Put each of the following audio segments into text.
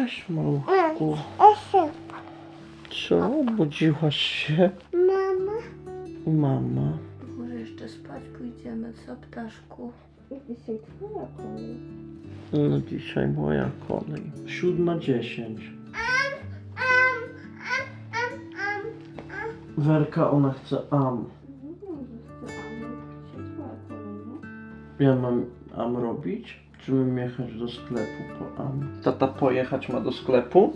Cześć, małku. Co? Obudziłaś się? Mama. Mama. Może jeszcze spać pójdziemy, co ptaszku? Dzisiaj twoja kolej. No dzisiaj moja kolej. Siódma dziesięć. Werka, ona chce am. Ja mam am robić? Czy mam jechać do sklepu po am? Tata pojechać ma do sklepu?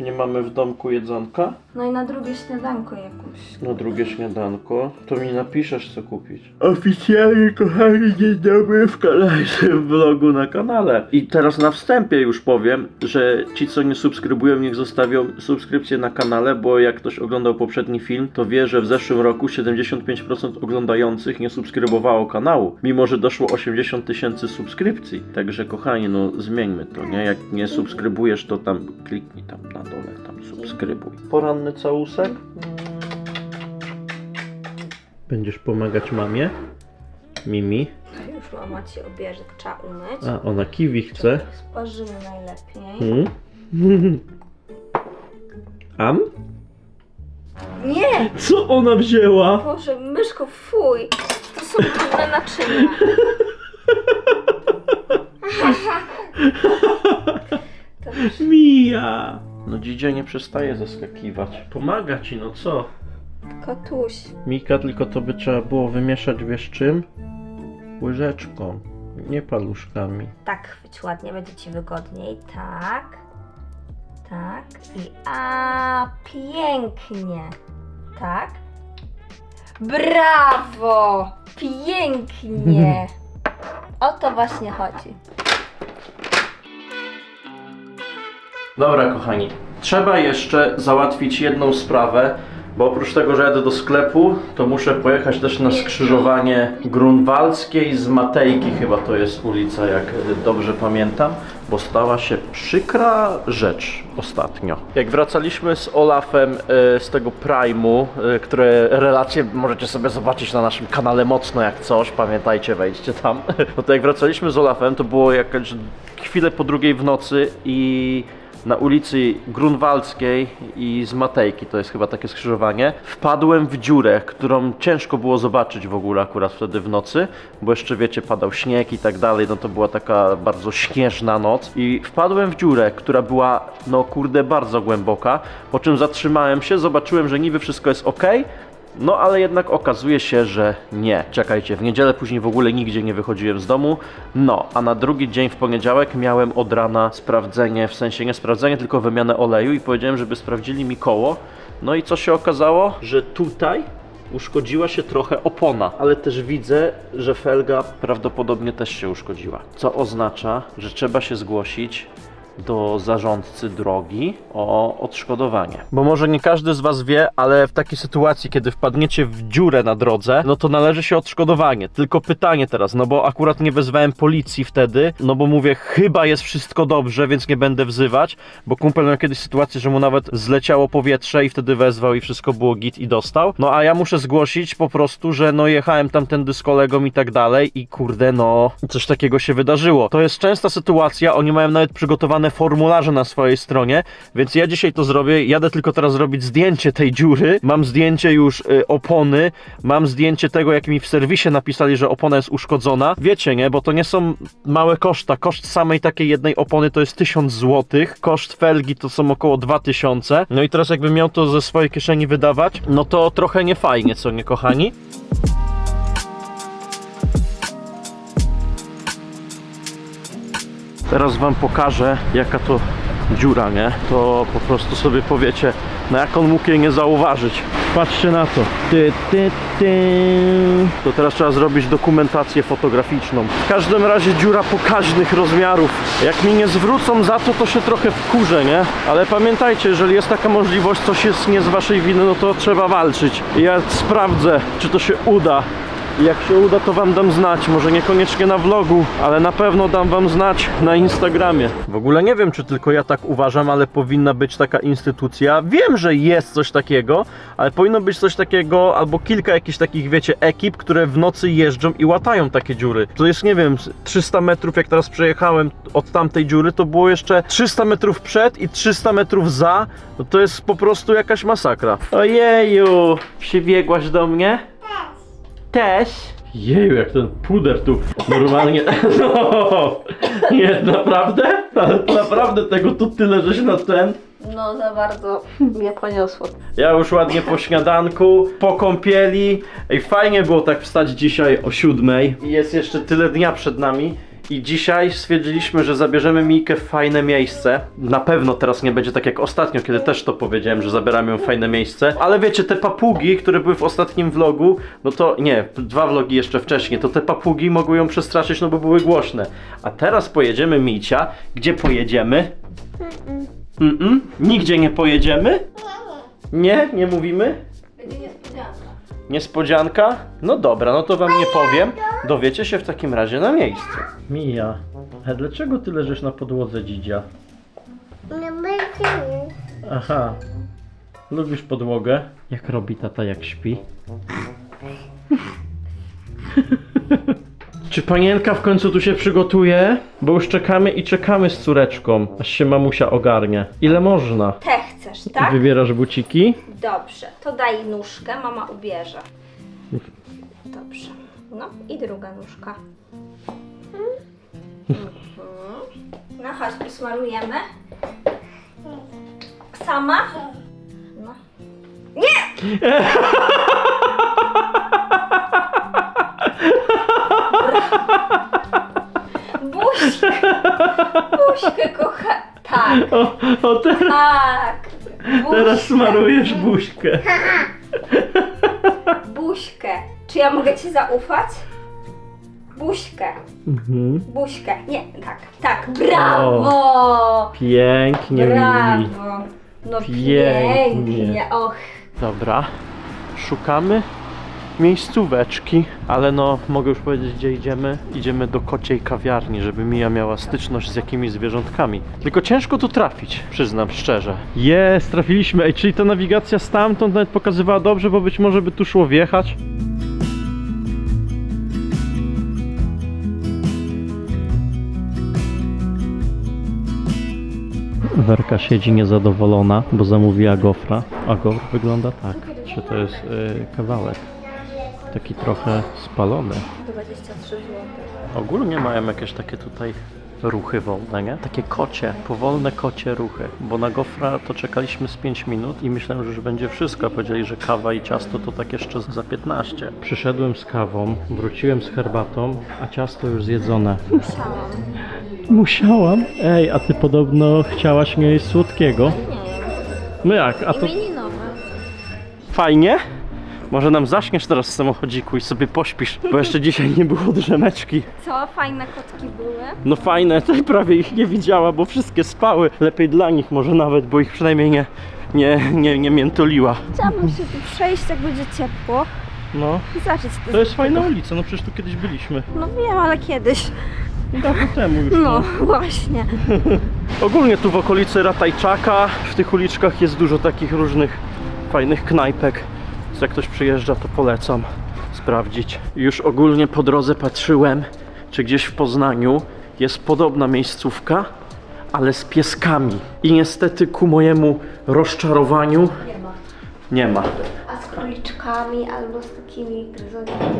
Nie mamy w domku jedzonka? No i na drugie śniadanko jakoś. Na drugie śniadanko, to mi napiszesz co kupić. Oficjalnie kochani, dzień dobry w kolejnym vlogu na kanale. I teraz na wstępie już powiem, że ci co nie subskrybują niech zostawią subskrypcję na kanale, bo jak ktoś oglądał poprzedni film, to wie, że w zeszłym roku 75% oglądających nie subskrybowało kanału, mimo że doszło 80 tysięcy subskrypcji. Także kochani, no zmieńmy to, nie? Jak nie subskrybujesz, to tam kliknij tam na dole, tam subskrybuj. Poranny całusek? Będziesz pomagać mamie? Mimi? Już mama ci obierze, trzeba umyć. A, ona kiwi chce. Sparzymy najlepiej. Hmm? Am? Nie! Co ona wzięła? Boże, myszko, fuj! To są brudne naczynia. To już Mija! No dzidzia nie przestaje zaskakiwać. Pomaga ci, no co? kotuś. Mika, tylko to by trzeba było wymieszać, wiesz czym? Łyżeczką, nie paluszkami. Tak, chwyć ładnie, będzie ci wygodniej. Tak. Tak. I a pięknie. Tak. Brawo! Pięknie! O to właśnie chodzi. Dobra, kochani. Trzeba jeszcze załatwić jedną sprawę, bo oprócz tego, że jadę do sklepu, to muszę pojechać też na skrzyżowanie Grunwaldzkiej z Matejki, chyba to jest ulica, jak dobrze pamiętam, bo stała się przykra rzecz ostatnio. Jak wracaliśmy z Olafem e, z tego Prime'u, e, które relacje możecie sobie zobaczyć na naszym kanale mocno jak coś, pamiętajcie, wejdźcie tam. No to jak wracaliśmy z Olafem, to było jakaś chwilę po drugiej w nocy i na ulicy Grunwaldzkiej i z Matejki, to jest chyba takie skrzyżowanie, wpadłem w dziurę, którą ciężko było zobaczyć w ogóle akurat wtedy w nocy, bo jeszcze wiecie, padał śnieg i tak dalej, no to była taka bardzo śnieżna noc. I wpadłem w dziurę, która była, no kurde, bardzo głęboka, po czym zatrzymałem się, zobaczyłem, że niby wszystko jest ok, no ale jednak okazuje się, że nie. Czekajcie, w niedzielę później w ogóle nigdzie nie wychodziłem z domu. No, a na drugi dzień w poniedziałek miałem od rana sprawdzenie, w sensie nie sprawdzenie, tylko wymianę oleju i powiedziałem, żeby sprawdzili mi koło. No i co się okazało? Że tutaj uszkodziła się trochę opona, ale też widzę, że felga prawdopodobnie też się uszkodziła. Co oznacza, że trzeba się zgłosić do zarządcy drogi o odszkodowanie. Bo może nie każdy z Was wie, ale w takiej sytuacji, kiedy wpadniecie w dziurę na drodze, no to należy się odszkodowanie. Tylko pytanie teraz, no bo akurat nie wezwałem policji wtedy, no bo mówię, chyba jest wszystko dobrze, więc nie będę wzywać, bo kumpel miał kiedyś sytuację, że mu nawet zleciało powietrze i wtedy wezwał i wszystko było git i dostał. No a ja muszę zgłosić po prostu, że no jechałem tamtędy z kolegą i tak dalej i kurde, no coś takiego się wydarzyło. To jest częsta sytuacja, oni mają nawet przygotowane formularze na swojej stronie, więc ja dzisiaj to zrobię. Jadę tylko teraz zrobić zdjęcie tej dziury. Mam zdjęcie już y, opony, mam zdjęcie tego, jak mi w serwisie napisali, że opona jest uszkodzona. Wiecie, nie? Bo to nie są małe koszta. Koszt samej takiej jednej opony to jest 1000 zł. Koszt felgi to są około 2000. No i teraz jakbym miał to ze swojej kieszeni wydawać, no to trochę nie fajnie, co nie kochani? Teraz wam pokażę jaka to dziura, nie? To po prostu sobie powiecie, na jak on mógł jej nie zauważyć. Patrzcie na to. Ty, ty, ty. To teraz trzeba zrobić dokumentację fotograficzną. W każdym razie dziura pokaźnych rozmiarów. Jak mi nie zwrócą za to, to się trochę wkurzę, nie? Ale pamiętajcie, jeżeli jest taka możliwość, coś jest nie z waszej winy, no to trzeba walczyć. Ja sprawdzę, czy to się uda I jak się uda, to wam dam znać. Może niekoniecznie na vlogu, ale na pewno dam wam znać na Instagramie. W ogóle nie wiem, czy tylko ja tak uważam, ale powinna być taka instytucja. Wiem, że jest coś takiego, ale powinno być coś takiego, albo kilka jakichś takich, wiecie, ekip, które w nocy jeżdżą i łatają takie dziury. To jest, nie wiem, 300 metrów, jak teraz przejechałem od tamtej dziury, to było jeszcze 300 metrów przed i 300 metrów za. No to jest po prostu jakaś masakra. Ojeju, przybiegłaś do mnie? Też. Jeju, jak ten puder tu normalnie. No, nie, naprawdę? Naprawdę tego tu tyle, że się na ten. No za bardzo mnie poniosło. Ja już ładnie po śniadanku, po kąpieli. Ej, fajnie było tak wstać dzisiaj o siódmej. I Jest jeszcze tyle dnia przed nami. I dzisiaj stwierdziliśmy, że zabierzemy Mikę w fajne miejsce. Na pewno teraz nie będzie tak jak ostatnio, kiedy też to powiedziałem, że zabieramy ją w fajne miejsce. Ale wiecie, te papugi, które były w ostatnim vlogu, no to nie, dwa vlogi jeszcze wcześniej, to te papugi mogły ją przestraszyć, no bo były głośne. A teraz pojedziemy Micia. Gdzie pojedziemy? Mm-mm. Nigdzie nie pojedziemy? Nie? Nie mówimy? Będzie niespodzianka. Niespodzianka? No dobra, no to wam nie powiem. Dowiecie się w takim razie na miejscu. Mija, a dlaczego ty leżysz na podłodze dzidzia? Nie będzie. Aha. Lubisz podłogę? Jak robi tata, jak śpi? Czy panienka w końcu tu się przygotuje? Bo już czekamy i czekamy z córeczką, aż się mamusia ogarnie. Ile można? Te chcesz, tak? Wybierasz buciki? Dobrze, to daj nóżkę, mama ubierze. Dobrze. No i druga nóżka. Mhm. No chodź, posmarujemy. Sama? No. Nie! Buźkę! Buźkę, kocha... Tak, O, o teraz, tak. teraz Buźkę. smarujesz buźkę. Buźkę. Czy ja mogę ci zaufać? Buźkę. Mhm. Buźkę. Nie, tak, tak. Brawo! Pięknie, Mili. Brawo. No Pięknie. pięknie. Och. Dobra, szukamy miejscóweczki, ale no mogę już powiedzieć gdzie idziemy. Idziemy do kociej kawiarni, żeby Mija miała styczność z jakimiś zwierzątkami. Tylko ciężko tu trafić, przyznam szczerze. Jest, trafiliśmy. Ej, czyli ta nawigacja stamtąd nawet pokazywała dobrze, bo być może by tu szło wjechać. Werka siedzi niezadowolona, bo zamówiła gofra, a gofr wygląda tak. Czy to jest y, kawałek? Taki trochę spalony. 23 zł. Ogólnie mają jakieś takie tutaj ruchy wolne, nie? Takie kocie, powolne kocie ruchy. Bo na gofra to czekaliśmy z 5 minut i myślałem, że już będzie wszystko. A Powiedzieli, że kawa i ciasto to tak jeszcze za 15. Przyszedłem z kawą, wróciłem z herbatą, a ciasto już zjedzone. Musiałam. Musiałam. Ej, a ty podobno chciałaś mieć słodkiego. Nie. No jak? A to Imieninowe. fajnie? Może nam zaśniesz teraz w samochodziku i sobie pośpisz, bo jeszcze dzisiaj nie było drzemeczki. Co? Fajne kotki były? No fajne, tutaj prawie ich nie widziała, bo wszystkie spały. Lepiej dla nich może nawet, bo ich przynajmniej nie, nie, nie, nie miętoliła. Chciałabym się tu przejść, jak będzie ciepło. No, I zobaczyć to jest fajna ulica, no przecież tu kiedyś byliśmy. No wiem, ale kiedyś. Dawno temu już. No, właśnie. Ogólnie tu w okolicy Ratajczaka, w tych uliczkach jest dużo takich różnych fajnych knajpek. Więc jak ktoś przyjeżdża, to polecam sprawdzić. Już ogólnie po drodze patrzyłem, czy gdzieś w Poznaniu jest podobna miejscówka, ale z pieskami. I niestety ku mojemu rozczarowaniu Nie ma. nie ma. A z króliczkami albo z takimi gryzoniami.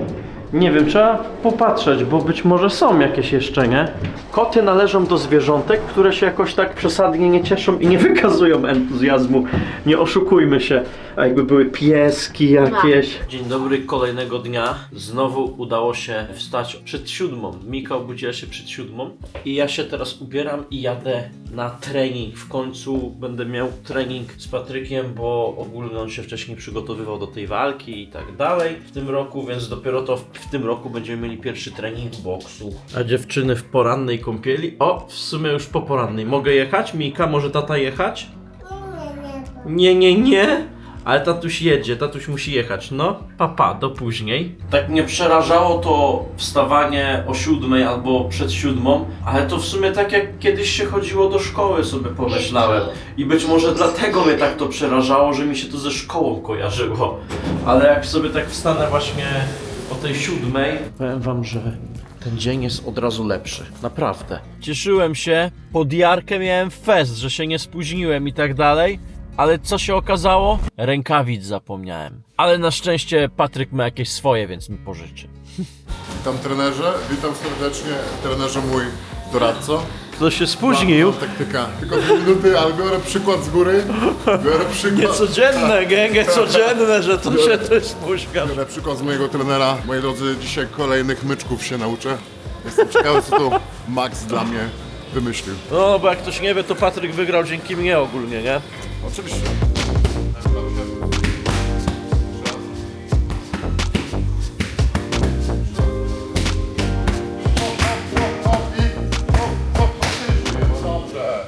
Nie wiem, trzeba popatrzeć, bo być może są jakieś jeszcze, nie? Koty należą do zwierzątek, które się jakoś tak przesadnie nie cieszą i nie wykazują entuzjazmu. Nie oszukujmy się. A jakby były pieski jakieś. Dzień dobry, kolejnego dnia. Znowu udało się wstać przed siódmą. Mika obudziła się przed siódmą i ja się teraz ubieram i jadę na trening. W końcu będę miał trening z Patrykiem, bo ogólnie on się wcześniej przygotowywał do tej walki i tak dalej w tym roku, więc dopiero to w, w tym roku będziemy mieli pierwszy trening boksu. A dziewczyny w porannej kąpieli? O, w sumie już po porannej. Mogę jechać? Mika, może tata jechać? Nie, nie, nie. Ale tatuś jedzie, tatuś musi jechać. No, papa, do później. Tak mnie przerażało to wstawanie o siódmej albo przed siódmą, ale to w sumie tak jak kiedyś się chodziło do szkoły, sobie pomyślałem. I być może dlatego mnie tak to przerażało, że mi się to ze szkołą kojarzyło. Ale jak sobie tak wstanę właśnie o tej siódmej, powiem wam, że ten dzień jest od razu lepszy. Naprawdę. Cieszyłem się, pod Jarkę miałem fest, że się nie spóźniłem i tak dalej. Ale co się okazało? Rękawic zapomniałem. Ale na szczęście Patryk ma jakieś swoje, więc mi pożyczy. Witam trenerze, witam serdecznie trenerze mój doradco. Kto się spóźnił? Mam taktyka. Tylko dwie minuty, ale biorę przykład z góry. Biorę przykład. Niecodzienne, gęgę codzienne, że to się ty spóźniasz. Biorę przykład z mojego trenera. Moi drodzy, dzisiaj kolejnych myczków się nauczę. Jestem ciekawy, co tu Max dla mnie wymyślił. No, bo jak ktoś nie wie, to Patryk wygrał dzięki mnie ogólnie, nie? Oczywiście.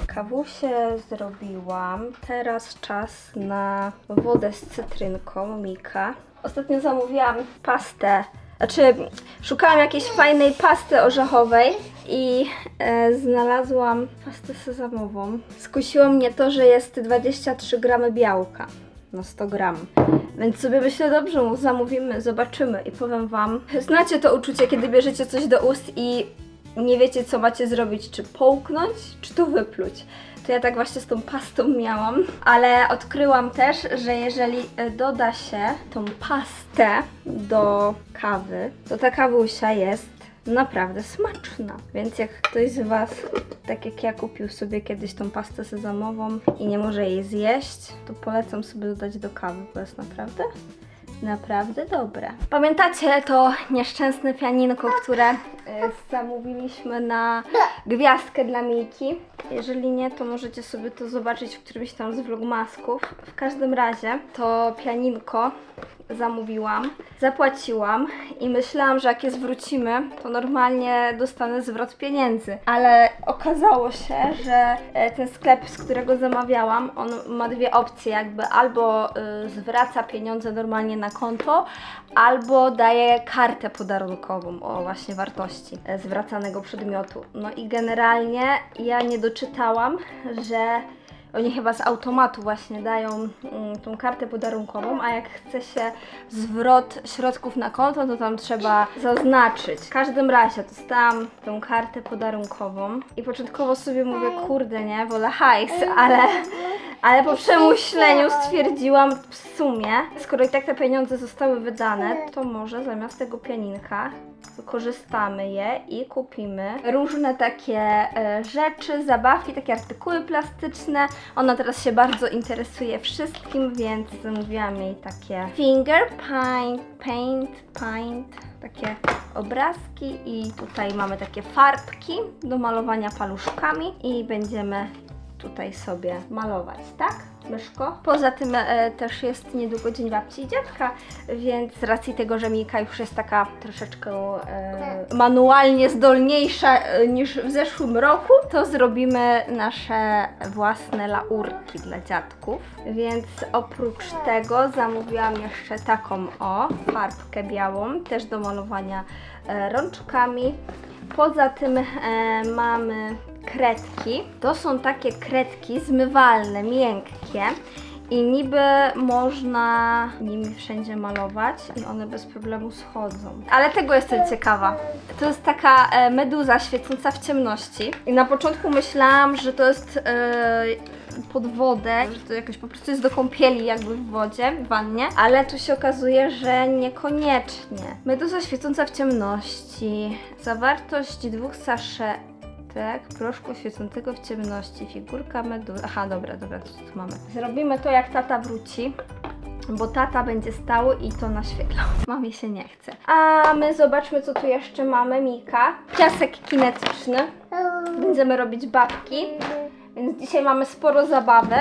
Kawusie zrobiłam. Teraz czas na wodę z cytrynką Mika. Ostatnio zamówiłam pastę. Znaczy, szukałam jakiejś fajnej pasty orzechowej i e, znalazłam pastę sezamową. Skusiło mnie to, że jest 23 gramy białka na 100 gram. Więc sobie myślę, dobrze, mu zamówimy, zobaczymy i powiem Wam. Znacie to uczucie, kiedy bierzecie coś do ust i nie wiecie, co macie zrobić, czy połknąć, czy to wypluć. Ja tak właśnie z tą pastą miałam, ale odkryłam też, że jeżeli e, doda się tą pastę do kawy, to ta kawusia jest naprawdę smaczna. Więc jak ktoś z Was, tak jak ja, kupił sobie kiedyś tą pastę sezamową i nie może jej zjeść, to polecam sobie dodać do kawy, bo jest naprawdę Naprawdę dobre. Pamiętacie to nieszczęsne pianinko, które y, zamówiliśmy na gwiazdkę dla Miki? Jeżeli nie, to możecie sobie to zobaczyć w którymś tam z vlogmasków. W każdym razie to pianinko zamówiłam, zapłaciłam i myślałam, że jak je zwrócimy, to normalnie dostanę zwrot pieniędzy. Ale okazało się, że e, ten sklep, z którego zamawiałam, on ma dwie opcje, jakby albo y, zwraca pieniądze normalnie na konto, albo daje kartę podarunkową o właśnie wartości e, zwracanego przedmiotu. No i generalnie ja nie doczytałam, że oni chyba z automatu właśnie dają mm, tą kartę podarunkową, a jak chce się zwrot środków na konto, to tam trzeba zaznaczyć. W każdym razie dostałam tą kartę podarunkową i początkowo sobie mówię, kurde nie, wolę hajs, ale, ale po przemyśleniu stwierdziłam w sumie, skoro i tak te pieniądze zostały wydane, to może zamiast tego pianinka wykorzystamy je i kupimy różne takie e, rzeczy, zabawki, takie artykuły plastyczne. Ona teraz się bardzo interesuje wszystkim, więc zamówiłam jej takie finger paint, paint, paint, takie obrazki i tutaj mamy takie farbki do malowania paluszkami i będziemy tutaj sobie malować, tak? Myszko. Poza tym e, też jest niedługo Dzień Babci i Dziadka, więc z racji tego, że Mika już jest taka troszeczkę e, manualnie zdolniejsza e, niż w zeszłym roku, to zrobimy nasze własne laurki dla dziadków. Więc oprócz tego zamówiłam jeszcze taką o, farbkę białą, też do malowania e, rączkami. Poza tym e, mamy kredki. To są takie kredki zmywalne, miękkie. I niby można nimi wszędzie malować i one bez problemu schodzą. Ale tego jestem ciekawa. To jest taka e, meduza świecąca w ciemności. I na początku myślałam, że to jest e, pod wodę, że to jakoś po prostu jest do kąpieli jakby w wodzie, w wannie. Ale tu się okazuje, że niekoniecznie. Meduza świecąca w ciemności. Zawartość dwóch saszetek proszku świecącego w ciemności. Figurka meduzy. Aha, dobra, dobra, to tu mamy. Zrobimy to jak tata wróci. Bo tata będzie stał i to naświetlał. Mamie się nie chce. A my zobaczmy, co tu jeszcze mamy. Mika. Piasek kinetyczny. Będziemy robić babki. Więc dzisiaj mamy sporo zabawy.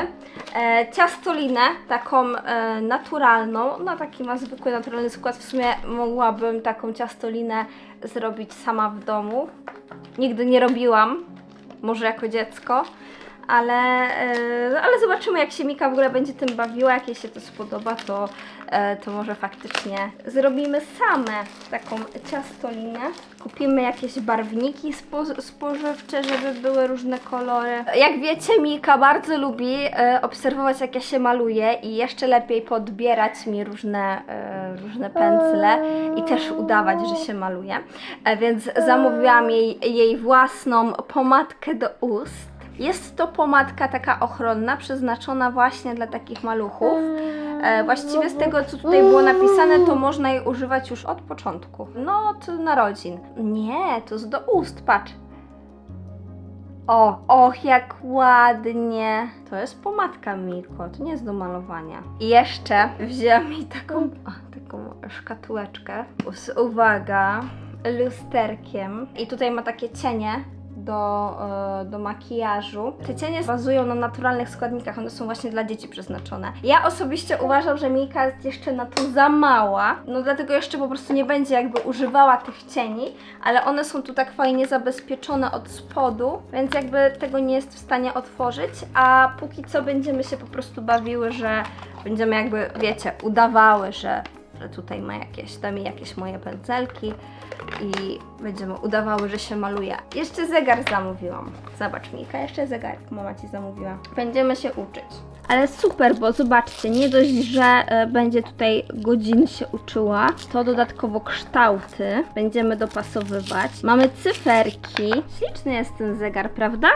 E, ciastolinę, taką e, naturalną. No taki ma zwykły, naturalny skład. W sumie mogłabym taką ciastolinę zrobić sama w domu. Nigdy nie robiłam. Może jako dziecko. ale, e, ale zobaczymy jak się Mika w ogóle będzie tym bawiła, jak jej się to spodoba, to, to może faktycznie zrobimy same taką ciastolinę. Kupimy jakieś barwniki spo, spożywcze, żeby były różne kolory. Jak wiecie, Mika bardzo lubi e, obserwować jak ja się maluję i jeszcze lepiej podbierać mi różne, e, różne pędzle i też udawać, że się maluje. E, więc zamówiłam jej, jej własną pomadkę do ust. Jest to pomadka taka ochronna, przeznaczona właśnie dla takich maluchów. E, właściwie z tego, co tutaj było napisane, to można jej używać już od początku. No, od narodzin. Nie, to jest do ust, patrz. O, och, jak ładnie. To jest pomadka Miko, to nie jest do malowania. I jeszcze wzięłam mi taką, o, taką szkatułeczkę z, uwaga, lusterkiem. I tutaj ma takie cienie do, e, do makijażu. Te cienie bazują na naturalnych składnikach, one są właśnie dla dzieci przeznaczone. Ja osobiście uważam, że Mika jest jeszcze na to za mała, no dlatego jeszcze po prostu nie będzie jakby używała tych cieni, ale one są tu tak fajnie zabezpieczone od spodu, więc jakby tego nie jest w stanie otworzyć, a póki co będziemy się po prostu bawiły, że będziemy jakby, wiecie, udawały, że, że tutaj ma jakieś, da mi jakieś moje pędzelki i będziemy udawały, że się maluje. Jeszcze zegar zamówiłam. Zobacz Mika, jeszcze zegarek mama Ci zamówiła. Będziemy się uczyć. Ale super, bo zobaczcie, nie dość, że e, będzie tutaj godzin się uczyła, to dodatkowo kształty będziemy dopasowywać. Mamy cyferki. Śliczny jest ten zegar, prawda?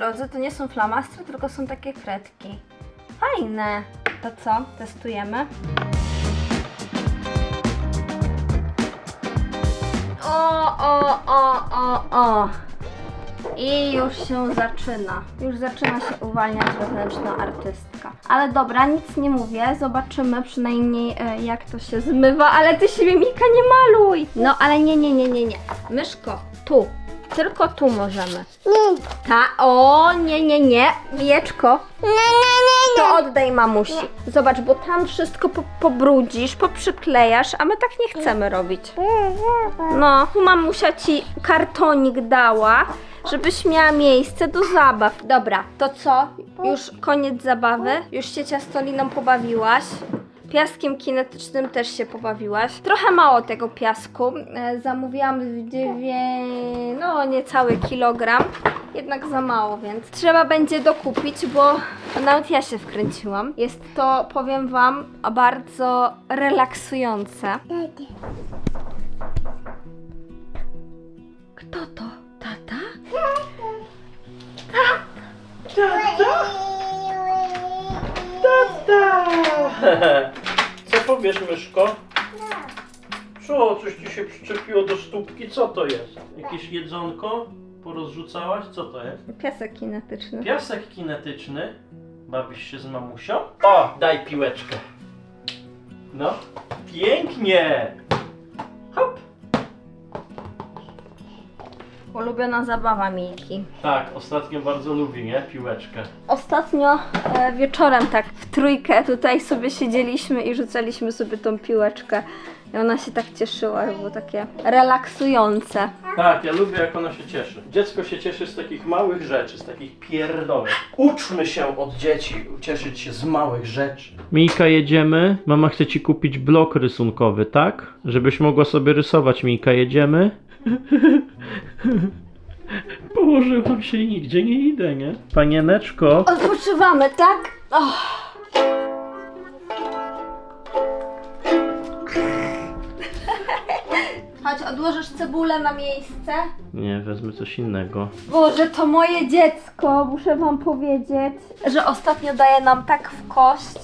Drodzy, to nie są flamastry, tylko są takie kredki. Fajne. To co? Testujemy. O, o, o, o, o. I już się zaczyna. Już zaczyna się uwalniać wewnętrzna artystka. Ale dobra, nic nie mówię. Zobaczymy przynajmniej e, jak to się zmywa. Ale ty siebie Mika nie maluj! No ale nie, nie, nie, nie, nie. Myszko, tu. Tylko tu możemy. Nie, Ta, o, nie, nie, nie. Mijeczko, nie, nie, nie, to oddaj mamusi. Zobacz, bo tam wszystko po, pobrudzisz, poprzyklejasz, a my tak nie chcemy robić. nie. No, tu mamusia ci kartonik dała, żebyś miała miejsce do zabaw. Dobra, to co? Już koniec zabawy? Już się ciastoliną pobawiłaś? Piaskiem kinetycznym też się pobawiłaś. Trochę mało tego piasku. E, zamówiłam w dziewię... no niecały kilogram. Jednak za mało, więc trzeba będzie dokupić, bo nawet ja się wkręciłam. Jest to, powiem wam, bardzo relaksujące. Kto to? Tata? Co powiesz, myszko? Co, coś ci się przyczepiło do stópki? Co to jest? Jakieś jedzonko porozrzucałaś? Co to jest? Piasek kinetyczny. Piasek kinetyczny. Bawisz się z mamusią? O, daj piłeczkę. No, pięknie. Hop. Ulubiona zabawa Miki. Tak, ostatnio bardzo lubi, nie? Piłeczkę. Ostatnio e, wieczorem tak w trójkę tutaj sobie siedzieliśmy i rzucaliśmy sobie tą piłeczkę. I ona się tak cieszyła, było takie relaksujące. Tak, ja lubię jak ona się cieszy. Dziecko się cieszy z takich małych rzeczy, z takich pierdolek. Uczmy się od dzieci, cieszyć się z małych rzeczy. Mika, jedziemy. Mama chce ci kupić blok rysunkowy, tak? Żebyś mogła sobie rysować. Mika, jedziemy? Położyłam się i nigdzie nie idę, nie? Panieneczko. Odpoczywamy, tak? Och. Chodź, odłożysz cebulę na miejsce. Nie, wezmę coś innego. Boże, to moje dziecko, muszę wam powiedzieć, że ostatnio daje nam tak w kość,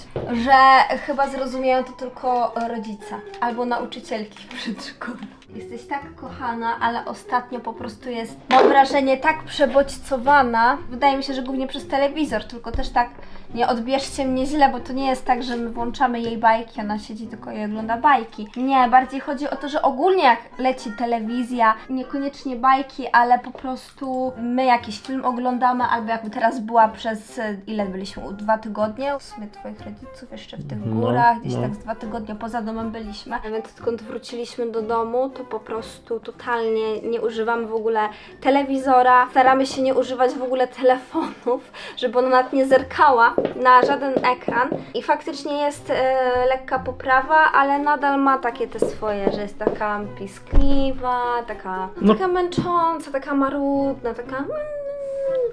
że chyba zrozumieją to tylko rodzice albo nauczycielki w przedszkolu. Jesteś tak kochana, ale ostatnio po prostu jest, mam wrażenie, tak przebodźcowana. Wydaje mi się, że głównie przez telewizor, tylko też tak nie odbierzcie mnie źle, bo to nie jest tak, że my włączamy jej bajki, ona siedzi tylko i ogląda bajki. Nie, bardziej chodzi o to, że ogólnie jak leci telewizja, niekoniecznie bajki, ale po prostu my jakiś film oglądamy, albo jakby teraz była przez, ile byliśmy, u dwa tygodnie, w sumie twoich rodziców jeszcze w tych No, górach, gdzieś no. tak z dwa tygodnie poza domem byliśmy. Więc odkąd wróciliśmy do domu, to po prostu totalnie nie używamy w ogóle telewizora. Staramy się nie używać w ogóle telefonów, żeby ona nawet nie zerkała na żaden ekran. I faktycznie jest e, lekka poprawa, ale nadal ma takie te swoje, że jest taka piskliwa, taka, No. taka męcząca, taka marudna, taka... mm,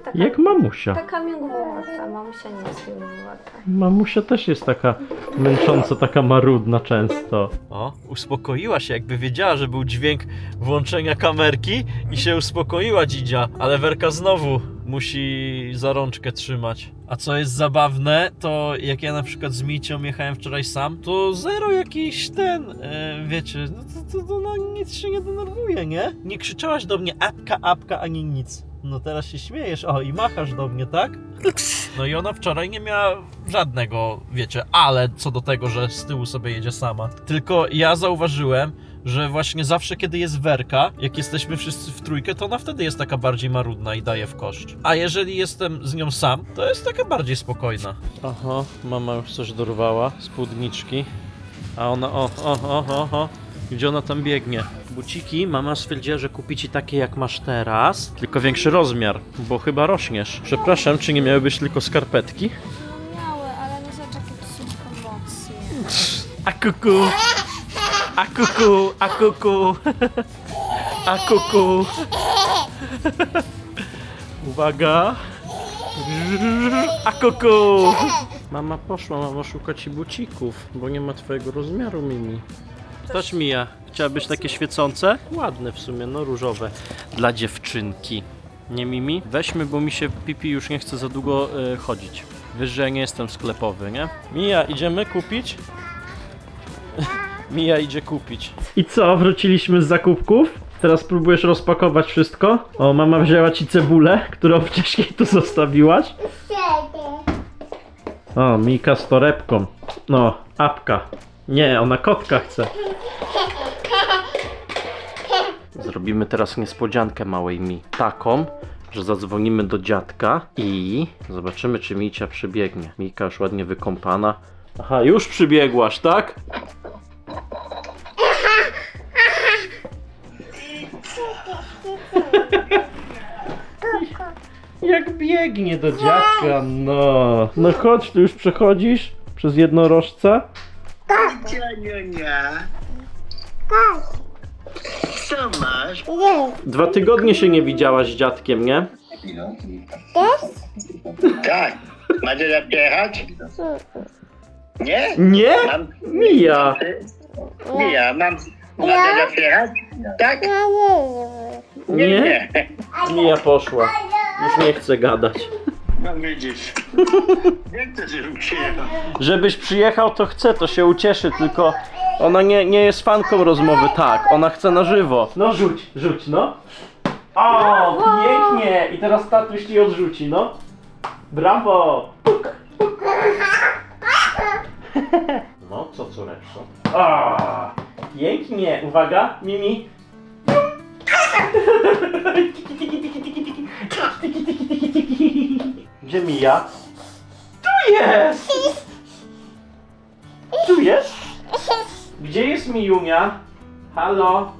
Taka, Jak mamusia. taka mięgowata. Mamusia nie jest mięgowata. Mamusia też jest taka męcząca, taka marudna często. O, uspokoiła się, jakby wiedziała, że był dźwięk włączenia kamerki i się uspokoiła dzidzia, ale Werka znowu musi za rączkę trzymać. A co jest zabawne, to jak ja na przykład z Micią jechałem wczoraj sam, to zero jakiś ten, e, wiecie, no to, to, to ona nic się nie denerwuje, nie? Nie krzyczałaś do mnie apka, apka, ani nic. No teraz się śmiejesz, o i machasz do mnie, tak? No i ona wczoraj nie miała żadnego, wiecie, ale co do tego, że z tyłu sobie jedzie sama. Tylko ja zauważyłem, że właśnie zawsze kiedy jest werka, jak jesteśmy wszyscy w trójkę, to ona wtedy jest taka bardziej marudna i daje w kość. A jeżeli jestem z nią sam, to jest taka bardziej spokojna. Aha, mama już coś dorwała, spódniczki. A ona, o, o, o, o, o. Gdzie ona tam biegnie? Buciki mama stwierdziła, że kupi ci takie jak masz teraz, tylko większy rozmiar, bo chyba rośniesz. Przepraszam, czy nie miały być tylko skarpetki? Miałe, ale nie zobacz jakie to są. A kuku! A kuku! A kuku! A kuku! Uwaga! A kuku! Mama poszła, mama szuka ci bucików, bo nie ma twojego rozmiaru, Mimi. Coś Mija, chciałabyś takie świecące? Ładne w sumie, no różowe. Dla dziewczynki. Nie Mimi? Weźmy, bo mi się pipi już nie chce za długo y, chodzić. Wiesz, że ja nie jestem sklepowy, nie? Mija, idziemy kupić? Mija idzie kupić. I co, wróciliśmy z zakupków? Teraz próbujesz rozpakować wszystko? O, mama wzięła ci cebulę, którą wcześniej tu zostawiłaś. O, Mika z torebką. No, apka. Nie, ona kotka chce. Zrobimy teraz niespodziankę małej Mi. Taką, że zadzwonimy do dziadka i zobaczymy, czy Micia przybiegnie. Mika już ładnie wykąpana. Aha, już przybiegłaś, tak? Jak biegnie do dziadka, no. No chodź, tu już przechodzisz przez jednorożca. Cianionia. Co masz? Dwa tygodnie się nie widziałaś z dziadkiem, nie? Tak. Macie zapychać? Nie? Nie? Mam. Mija. Nie, ja mam. Macie zapychać? Tak? Nie? Nie. Mija poszła. Już nie chce gadać. Nie chcę, żebym przyjechał. Żebyś przyjechał, to chce, to się ucieszy, tylko ona nie, nie jest fanką rozmowy, tak, ona chce na żywo. No rzuć, rzuć, no. O, pięknie! I teraz tatuś ci odrzuci, no. Brawo! No, co córeczko? O, pięknie, uwaga, Mimi. Gdzie Mija? Tu jest! Tu jest? Gdzie jest Mijunia? Halo?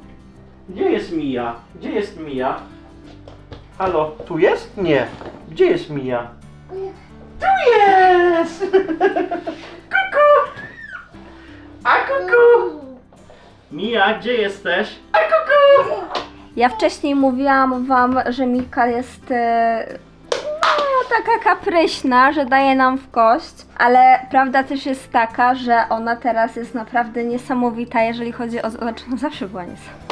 Gdzie jest Mija? Gdzie jest Mija? Halo? Tu jest? Nie. Gdzie jest Mija? Tu jest! Kuku! A kuku! Mija, gdzie jesteś? A kuku! Ja wcześniej mówiłam wam, że Mika jest e, taka kapryśna, że daje nam w kość, ale prawda też jest taka, że ona teraz jest naprawdę niesamowita, jeżeli chodzi o... Znaczy, no zawsze była niesamowita.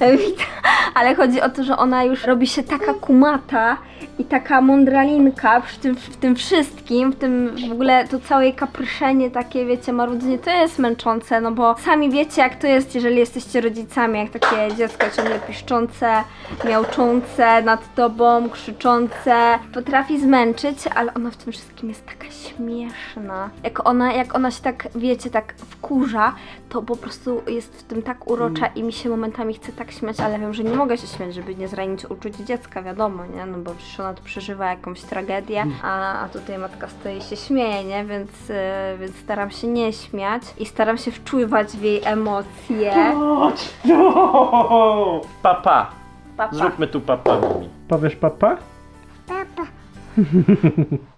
Ale chodzi o to, że ona już robi się taka kumata i taka mądralinka przy tym, w tym wszystkim, w tym w ogóle to całe jej kapryszenie, takie wiecie, marudzenie, to jest męczące, no bo sami wiecie jak to jest, jeżeli jesteście rodzicami, jak takie dziecko ciągle piszczące, miauczące nad tobą, krzyczące, potrafi zmęczyć, ale ona w tym wszystkim jest taka śmieszna. Jak ona, jak ona się tak, wiecie, tak wkurza, to po prostu jest w tym tak urocza i mi się momentami chce tak śmiać, ale wiem, że nie mogę się śmiać, żeby nie zranić uczuć dziecka, wiadomo, nie? No bo przecież ona tu przeżywa jakąś tragedię, a, a tutaj matka stoi i się śmieje, nie? Więc, yy, więc staram się nie śmiać i staram się wczuwać w jej emocje. Chodź tu! Papa. Papa. Zróbmy tu papa Mimi. Powiesz papa? Papa.